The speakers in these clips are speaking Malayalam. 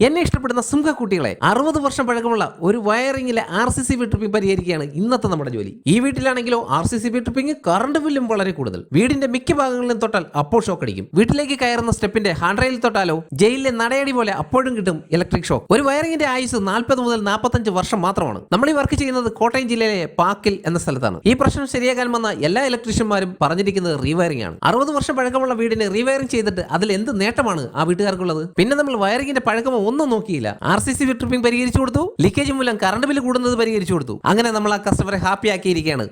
എന്നെ ഇഷ്ടപ്പെടുന്ന സിംഹ കുട്ടികളെ അറുപത് വർഷം പഴക്കമുള്ള ഒരു വയറിംഗിലെ ആർ സി സി വിട്രിപ്പിംഗ് പരിഹരിക്കുകയാണ് ഇന്നത്തെ നമ്മുടെ ജോലി. ഈ വീട്ടിലാണെങ്കിലോ R C C B tripping current ബില്ലും വളരെ കൂടുതൽ. വീടിന്റെ മിക്ക ഭാഗങ്ങളിലും തൊട്ടാൽ അപ്പോൾ ഷോക്ക് അടിക്കും. വീട്ടിലേക്ക് കയറുന്ന സ്റ്റെപ്പിന്റെ ഹാൻഡ് റെയിൽ തൊട്ടാലോ ജയിലിലെ നടയടി പോലെ അപ്പോഴും കിട്ടും ഇലക്ട്രിക് ഷോക്ക് ഒരു വയറിംഗിന്റെ ആയുസ് നാൽപ്പത് മുതൽ നാൽപ്പത്തഞ്ച് വർഷം മാത്രമാണ്. നമ്മൾ ഈ വർക്ക് ചെയ്യുന്നത് കോട്ടയം ജില്ലയിലെ പാക്കിൽ എന്ന സ്ഥലത്താണ്. ഈ പ്രശ്നം ശരിയാക്കാൻ വന്ന എല്ലാ ഇലക്ട്രീഷ്യന്മാരും പറഞ്ഞിരിക്കുന്നത് റീവയറിംഗ് ആണ്. അറുപത് വർഷം പഴക്കമുള്ള വീടിനെ റീവയറിംഗ് ചെയ്തിട്ട് അതിൽ എന്ത് നേട്ടമാണ് ആ വീട്ടുകാർക്കുള്ളത്? പിന്നെ നമ്മൾ വയറിംഗിന്റെ പഴക്കമോ ഒന്നും നോക്കിയില്ല. ആർ സി സി ട്രിപ്പിംഗ് പരിഹരിച്ചു കൊടുത്തു. ലീക്കേജ് മൂലം കറണ്ട് ബില്ല് കൂടുന്നത് പരിഹരിച്ചു കൊടുത്തു. അങ്ങനെ നമ്മൾ ആ കസ്റ്റമറെ ഹാപ്പി ആക്കിയിരിക്കുകയാണ്.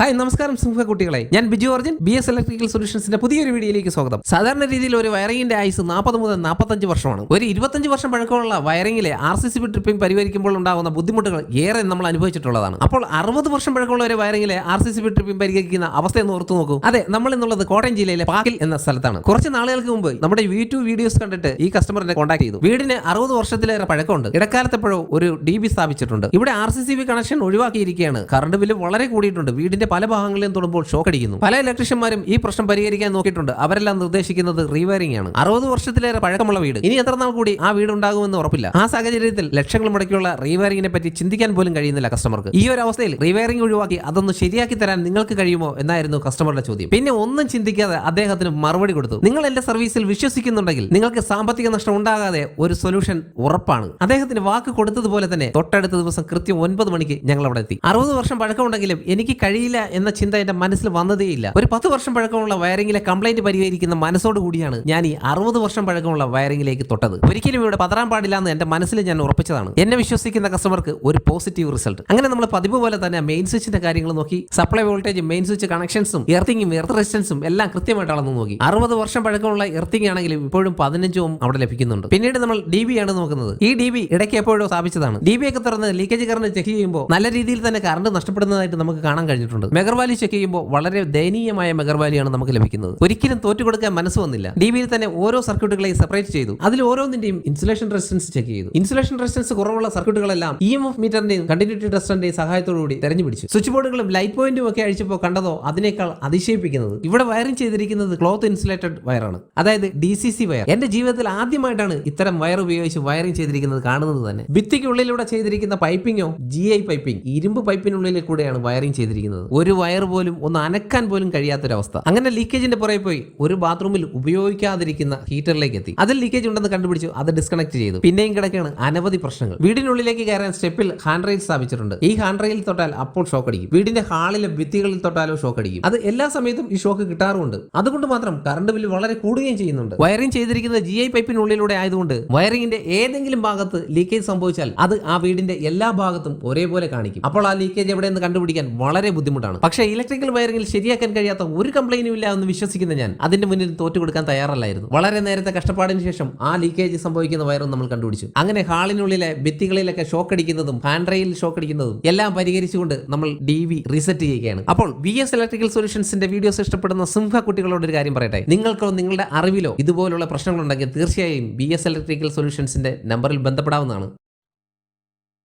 ഹായ് നമസ്കാരം സിംഹ കുട്ടികളെ. ഞാൻ Biju Arjun B S electrical സൊല്യൂഷൻസിന്റെ പുതിയൊരു വീഡിയോയിലേക്ക് സ്വാഗതം. സാധാരണ രീതിയിൽ ഒരു വയറിംഗിന്റെ ആയുസ് നാൽപ്പത് മുതൽ നാൽപ്പത്തഞ്ച് വർഷമാണ്. ഒരു ഇരുപത്തഞ്ച് വർഷം പഴക്കമുള്ള വയറിംഗിലെ ആർ സി സി ട്രിപ്പിംഗ് പരിഹരിക്കുമ്പോൾ ഉണ്ടാകുന്ന ബുദ്ധിമുട്ടുകൾ ഏറെ നമ്മൾ അനുഭവിച്ചിട്ടുള്ളതാണ്. അപ്പോൾ അറുപത് വർഷം പഴക്കമുള്ള ഒരു വയറിംഗിലെ ആർ സി സി ട്രിപ്പിംഗ് പരിഹരിക്കുന്ന അവസ്ഥയെന്ന് ഓർത്തു നോക്കൂ. അതെ നമ്മൾ എന്നുള്ളത് കോട്ടയം ജില്ലയിലെ പാക്കിൽ എന്ന സ്ഥലത്താണ്. കുറച്ച് നാളുകൾക്ക് മുമ്പ് നമ്മുടെ യൂട്യൂബ് വീഡിയോസ് കണ്ടിട്ട് ഈ കസ്റ്റമറിനെ കോൺടാക്ട് ചെയ്തു. വീടിന് അറുപത് വർഷത്തിലേറെ പഴക്കമുണ്ട്. ഇടക്കാലത്തെപ്പോഴോ ഒരു ഡി ബി സ്ഥാപിച്ചിട്ടുണ്ട്. ഇവിടെ R C C B connection ഒഴിവാക്കിയിരിക്കുകയാണ്. Current bill വളരെ കൂടിയിട്ടുണ്ട്. വീടിന്റെ പല ഭാഗങ്ങളിലും തൊടുമ്പോൾ ഷോക്ക് അടിക്കുന്നു. പല ഇലക്ട്രീഷ്യന്മാരും ഈ പ്രശ്നം പരിഹരിക്കാൻ നോക്കിയിട്ടുണ്ട്. അവരെല്ലാം നിർദ്ദേശിക്കുന്നത് റീവയറിംഗ് ആണ്. അറുപത് വർഷത്തിലേറെ പഴക്കമുള്ള വീട്. ഇനി എത്ര നാൾ കൂടി ആ വീട് ഉണ്ടാകുമെന്ന് ഉറപ്പില്ല. ആ സാഹചര്യത്തിൽ ലക്ഷങ്ങൾ മുടക്കിയുള്ള റീവയറിംഗിനെ പറ്റി ചിന്തിക്കാൻ പോലും കഴിയുന്നില്ല കസ്റ്റമർക്ക് ഈ ഒരു അവസ്ഥയിൽ റീവയറിംഗ് ഒഴിവാക്കി അതൊന്ന് ശരിയാക്കി തരാൻ നിങ്ങൾക്ക് കഴിയുമോ എന്നായിരുന്നു കസ്റ്റമറുടെ ചോദ്യം. പിന്നെ ഒന്നും ചിന്തിക്കാതെ അദ്ദേഹത്തിന് മറുപടി കൊടുത്തു. നിങ്ങൾ എന്റെ സർവീസിൽ വിശ്വസിക്കുന്നുണ്ടെങ്കിൽ നിങ്ങൾക്ക് സാമ്പത്തിക നഷ്ടം ഉണ്ടാകാതെ ഒരു സൊല്യൂഷൻ ഉറപ്പാണ്. അദ്ദേഹത്തിന് വാക്ക് കൊടുത്തതുപോലെ തന്നെ തൊട്ടടുത്ത ദിവസം കൃത്യം ഒൻപത് മണിക്ക് ഞങ്ങൾ അവിടെ എത്തി. അറുപത് വർഷം പഴക്കമുണ്ടെങ്കിലും എനിക്ക് കഴിയില്ല എന്ന ചിന്ത എന്റെ മനസ്സിൽ വന്നതേയില്ല. ഒരു പത്ത് വർഷം പഴക്കമുള്ള വയറിംഗിലെ കംപ്ലൈന്റ് പരിഹരിക്കുന്ന മനസ്സോട് കൂടിയാണ് ഞാൻ ഈ അറുപത് വർഷം പഴക്കമുള്ള വയറിംഗിലേക്ക് തൊട്ടത്. ഒരിക്കലും ഇവിടെ പതറാൻ പാടില്ല എന്ന് എന്റെ മനസ്സിൽ ഞാൻ ഉറപ്പിച്ചതാണ്. എന്നെ വിശ്വസിക്കുന്ന കസ്റ്റമർക്ക് ഒരു പോസിറ്റീവ് റിസൾട്ട് അങ്ങനെ നമ്മൾ പതിവ് പോലെ തന്നെ മെയിൻ സ്വിച്ചിന്റെ കാര്യങ്ങൾ നോക്കി സപ്ലൈ വോൾട്ടേജ് മെയിൻ സ്വിച്ച് കണക്ഷൻസും എർത്തിങ്ങും എർത്ത് റെസിസ്റ്റൻസും എല്ലാം കൃത്യമായിട്ട് അളന്ന് നോക്കി. അറുപത് വർഷം പഴക്കമുള്ള എർത്തിങ് ആണെങ്കിലും ഇപ്പോഴും പതിനഞ്ചും അവിടെ ലഭിക്കുന്നുണ്ട്. പിന്നീട് നമ്മൾ ഡി ബി ആണ് നോക്കുന്നത്. ഈ ഡി ബി ഇടയ്ക്ക് എപ്പോഴോ സ്ഥാപിച്ചതാണ്. ഡി ബി ഒക്കെ തുറന്ന് ലീക്കേജ് കറണ്ട് ചെക്ക് ചെയ്യുമ്പോൾ നല്ല രീതിയിൽ തന്നെ കറണ്ട് നഷ്ടപ്പെടുന്നതായിട്ട് നമുക്ക് കാണാൻ കഴിഞ്ഞിട്ടുണ്ട്. മെഗർവാലി ചെക്ക് ചെയ്യുമ്പോൾ വളരെ ദയനീയമായ മെഗർവാലിയാണ് നമുക്ക് ലഭിക്കുന്നത്. ഒരിക്കലും തോറ്റു കൊടുക്കാൻ മനസ്സ് വന്നില്ല. ഡി ബിയിൽ തന്നെ ഓരോ സർക്യൂട്ടുകളെയും സെപ്പറേറ്റ് ചെയ്തു. അതിൽ ഓരോന്നിന്റെയും ഇൻസുലേഷൻ റെസിസ്റ്റൻസ് ചെക്ക് ചെയ്തു. ഇൻസുലേഷൻ റെസിസ്റ്റൻസ് കുറവുള്ള സർക്യൂട്ടുകളെല്ലാം ഇ എം എഫ് മീറ്ററിന്റെയും കണ്ടിന്യൂറ്റി ടെസ്റ്ററിന്റെയും സഹായത്തോടുകൂടി തെരഞ്ഞു പിടിച്ചു സ്വിച്ച് ബോർഡുകളും ലൈറ്റ് പോയിന്റും ഒക്കെ അഴിച്ചപ്പോൾ കണ്ടതോ അതിനേക്കാൾ അതിശയിപ്പിക്കുന്നത്. ഇവിടെ വയറിംഗ് ചെയ്തിരിക്കുന്നത് ക്ലോത്ത് ഇൻസുലേറ്റഡ് വയറാണ് അതായത് ഡി സി സി വയർ എന്റെ ജീവിതത്തിൽ ആദ്യമായിട്ടാണ് ഇത്തരം വയർ ഉപയോഗിച്ച് വയറിംഗ് ചെയ്തിരിക്കുന്നത് കാണുന്നത് തന്നെ. ഭിത്തിക്കുള്ളിലൂടെ ചെയ്തിരിക്കുന്ന പൈപ്പിംഗോ ജി ഐ പൈപ്പിംഗ് ഇരുമ്പ് പൈപ്പിനുള്ളിൽ കൂടെയാണ് വയറിംഗ് ചെയ്തിരിക്കുന്നത്. ഒരു വയർ പോലും ഒന്ന് അനക്കാൻ പോലും കഴിയാത്തൊരവസ്ഥ. അങ്ങനെ ലീക്കേജിന്റെ പുറകെ പോയി ഒരു ബാത്റൂമിൽ ഉപയോഗിക്കാതിരിക്കുന്ന ഹീറ്ററിലേക്ക് എത്തി. അതിൽ ലീക്കേജ് ഉണ്ടെന്ന് കണ്ടുപിടിച്ചു അത് ഡിസ്കണക്ട് ചെയ്തു. പിന്നെയും കിടക്കുകയാണ് അനവധി പ്രശ്നങ്ങൾ. വീടിനുള്ളിലേക്ക് കയറാൻ സ്റ്റെപ്പിൽ ഹാൻഡ് റെയിൽ സ്ഥാപിച്ചിട്ടുണ്ട്. ഈ ഹാൻഡ് റെയിൽ തൊട്ടാൽ അപ്പോൾ ഷോക്ക് അടിക്കും. വീടിന്റെ ഹാളിലെ ഭിത്തികളിൽ തൊട്ടാലോ ഷോക്ക് അടിക്കും. അത് എല്ലാ സമയത്തും ഈ ഷോക്ക് കിട്ടാറുണ്ട് അതുകൊണ്ട് മാത്രം കറണ്ട് ബില്ല് വളരെ കൂടുകയും ചെയ്യുന്നുണ്ട്. വയറിംഗ് ചെയ്തിരിക്കുന്ന ജി ഐ പൈപ്പിനുള്ളിലൂടെ ആയതുകൊണ്ട് വയറിംഗിന്റെ ഏതെങ്കിലും ഭാഗത്ത് ലീക്കേജ് സംഭവിച്ചാൽ അത് ആ വീടിന്റെ എല്ലാ ഭാഗത്തും ഒരേപോലെ കാണിക്കും. അപ്പോൾ ആ ലീക്കേജ് എവിടെയെന്ന് കണ്ടുപിടിക്കാൻ വളരെ ബുദ്ധിമുട്ടാണ്. പക്ഷേ ഇലക്ട്രിക്കൽ വയറിംഗിൽ ശരിയാക്കാൻ കഴിയാത്ത ഒരു കംപ്ലൈന്റും ഇല്ല എന്ന് വിശ്വസിക്കുന്ന ഞാൻ അതിന്റെ മുന്നിൽ തോറ്റു കൊടുക്കാൻ തയ്യാറല്ലായിരുന്നു. വളരെ നേരത്തെ കഷ്ടപ്പാടിന് ശേഷം ആ ലീക്കേജ് സംഭവിക്കുന്ന വയറും നമ്മൾ കണ്ടുപിടിച്ചു. അങ്ങനെ ഹാളിനുള്ളിലെ ഭിത്തികളിലൊക്കെ ഷോക്ക് അടിക്കുന്നതും ഹാൻഡ് റെയിൽ ഷോക്ക് അടിക്കുന്നതും എല്ലാം പരിഹരിച്ചുകൊണ്ട് നമ്മൾ ഡി വി റീസെറ്റ് ചെയ്യുകയാണ്. അപ്പോൾ വി എസ് ഇലക്ട്രിക്കൽ സൊല്യൂഷൻസിന്റെ വീഡിയോസ് ഇഷ്ടപ്പെടുന്ന സിംഹ കുട്ടികളോട് ഒരു കാര്യം പറയട്ടെ. നിങ്ങൾക്കോ നിങ്ങളുടെ അറിവിലോ ഇതുപോലുള്ള പ്രശ്നങ്ങളുണ്ടെങ്കിൽ തീർച്ചയായും ബി എസ് ഇലക്ട്രിക്കൽ സൊല്യൂഷൻസിന്റെ നമ്പറിൽ ബന്ധപ്പെടാവുന്നതാണ്.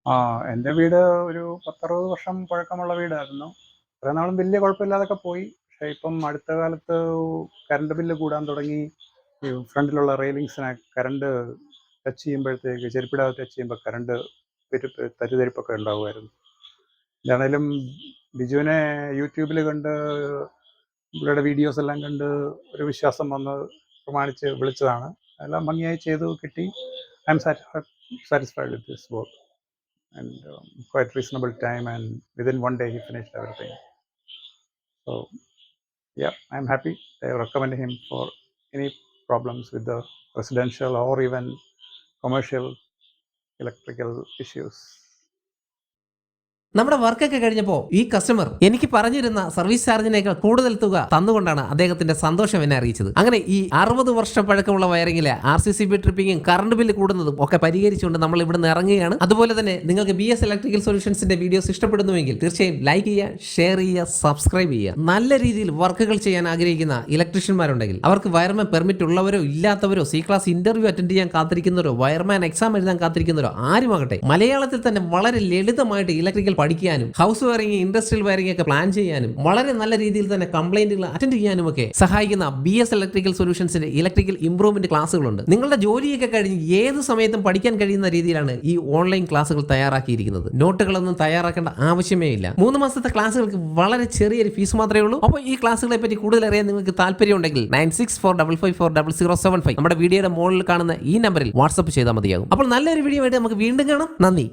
ആ എന്റെ വീട് ഒരു പത്തറുപത് വർഷം പഴക്കമുള്ള വീടായിരുന്നു. കുറേ നാളും വലിയ കുഴപ്പമില്ലാതൊക്കെ പോയി. പക്ഷേ ഇപ്പം അടുത്ത കാലത്ത് കറണ്ട് ബില്ല് കൂടാൻ തുടങ്ങി. ഫ്രണ്ടിലുള്ള റെയിലിങ്സിനെ കറണ്ട് ടച്ച് ചെയ്യുമ്പോഴത്തേക്ക് ചെരുപ്പിടാതെ ടച്ച് ചെയ്യുമ്പോൾ കറണ്ട് തരിതരിപ്പൊക്കെ ഉണ്ടാവുമായിരുന്നു. ഇതാണേലും ബിജുവിനെ യൂട്യൂബിൽ കണ്ട് ഇവരുടെ വീഡിയോസ് എല്ലാം കണ്ട് ഒരു വിശ്വാസം വന്ന് പ്രമാണിച്ച് വിളിച്ചതാണ്. എല്ലാം ഭംഗിയായി ചെയ്തു കിട്ടി. I am satisfied with this work and quite reasonable time and within one day he finished everything so yeah i'm happy. I recommend him for any problems with the residential or even commercial electrical issues നമ്മുടെ വർക്കൊക്കെ കഴിഞ്ഞപ്പോൾ ഈ കസ്റ്റമർ എനിക്ക് പറഞ്ഞിരുന്ന സർവീസ് ചാർജിനേക്കാൾ കൂടുതൽ തുക തന്നുകൊണ്ടാണ് അദ്ദേഹത്തിന്റെ സന്തോഷം എന്നെ അറിയിച്ചത്. അങ്ങനെ ഈ അറുപത് വർഷം പഴക്കമുള്ള വയറിംഗിലെ ആർ സി സി ബി ട്രിപ്പിങ്ങും കറണ്ട് ബില്ല് കൂടുന്നതും ഒക്കെ പരിഹരിച്ചുകൊണ്ട് നമ്മൾ ഇവിടെ നിന്ന് ഇറങ്ങുകയാണ്. അതുപോലെ തന്നെ നിങ്ങൾക്ക് ബി എസ് ഇലക്ട്രിക്കൽ സൊല്യൂഷൻസിന്റെ വീഡിയോസ് ഇഷ്ടപ്പെടുന്നുവെങ്കിൽ തീർച്ചയായും ലൈക്ക് ചെയ്യുക ഷെയർ ചെയ്യുക സബ്സ്ക്രൈബ് ചെയ്യുക. നല്ല രീതിയിൽ വർക്കുകൾ ചെയ്യാൻ ആഗ്രഹിക്കുന്ന ഇലക്ട്രീഷ്യന്മാരുണ്ടെങ്കിൽ അവർക്ക് വയർമാൻ പെർമിറ്റ് ഉള്ളവരോ ഇല്ലാത്തവരോ സി ക്ലാസ് ഇന്റർവ്യൂ അറ്റൻഡ് ചെയ്യാൻ കാത്തിരിക്കുന്നവരോ വയർമാൻ എക്സാം എഴുതാൻ കാത്തിരിക്കുന്നവരോ ആരുമാകട്ടെ മലയാളത്തിൽ തന്നെ വളരെ ലളിതമായിട്ട് ഇലക്ട്രിക്കൽ പഠിക്കാനും ഹൗസ് വയറിംഗ് ഇൻഡസ്ട്രിയൽ വയറിംഗ് ഒക്കെ പ്ലാൻ ചെയ്യാനും വളരെ നല്ല രീതിയിൽ തന്നെ കംപ്ലൈന്റുകൾ അറ്റൻഡ് ചെയ്യാനും ഒക്കെ സഹായിക്കുന്ന ബി എസ് ഇലക്ട്രിക്കൽ സൊല്യൂഷൻസിന്റെ ഇലക്ട്രിക്കൽ ഇംപ്രൂവ്മെന്റ് ക്ലാസ്സുകളുണ്ട്. നിങ്ങളുടെ ജോലിയൊക്കെ കഴിഞ്ഞ് ഏത് സമയത്തും പഠിക്കാൻ കഴിയുന്ന രീതിയിലാണ് ഈ ഓൺലൈൻ ക്ലാസ്സുകൾ തയ്യാറാക്കിയിരിക്കുന്നത്. നോട്ടുകളൊന്നും തയ്യാറാക്കേണ്ട ആവശ്യമേ ഇല്ല. മൂന്ന് മാസത്തെ ക്ലാസ്സുകൾക്ക് വളരെ ചെറിയൊരു ഫീസ് മാത്രമേ ഉള്ളൂ. അപ്പോൾ ഈ ക്ലാസ്സുകളെ പറ്റി കൂടുതൽ അറിയാൻ നിങ്ങൾക്ക് താല്പര്യമുണ്ടെങ്കിൽ nine six four double five four double zero seven five നമ്മുടെ വീഡിയോയുടെ മുകളിൽ കാണുന്ന ഈ നമ്പറിൽ വാട്സ്ആപ്പ് ചെയ്താൽ മതിയാകും. അപ്പോൾ നല്ലൊരു വീഡിയോ ആയിട്ട് നമുക്ക് വീണ്ടും കാണാം. നന്ദി.